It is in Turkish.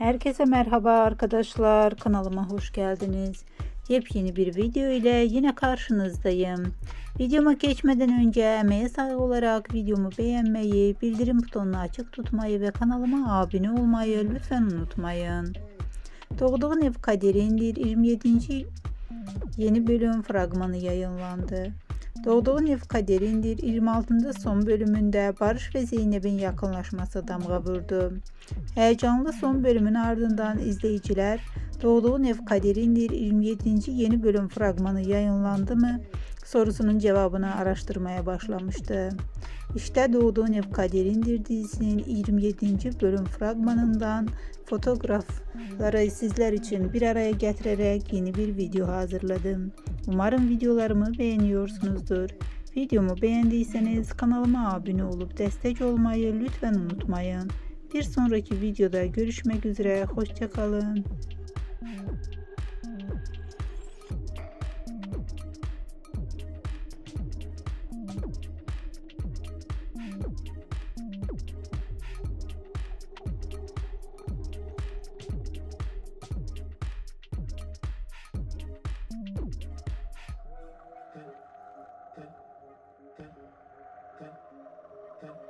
Herkese merhaba arkadaşlar. Kanalıma hoş geldiniz. Yepyeni bir video ile yine karşınızdayım. Videoma geçmeden önce emeğe saygı olarak videomu beğenmeyi, bildirim butonunu açık tutmayı ve kanalıma abone olmayı lütfen unutmayın. Doğduğun Ev Kaderindir 27. yeni bölüm fragmanı yayınlandı. Doğduğun Ev Kaderindir 26. son bölümünde Barış ve Zeynep'in yakınlaşması damga vurdu. Heyecanlı son bölümün ardından izleyiciler Doğduğun Ev Kaderindir 27. yeni bölüm fragmanı yayınlandı mı sorusunun cevabını araştırmaya başlamıştı. İşte Doğduğun Ev Kaderindir dizisinin 27. bölüm fragmanından fotoğrafları sizler için bir araya getirerek yeni bir video hazırladım. Umarım videolarımı beğeniyorsunuzdur. Videomu beğendiyseniz kanalıma abone olup destek olmayı lütfen unutmayın. Bir sonraki videoda görüşmek üzere. Hoşçakalın. Thank you.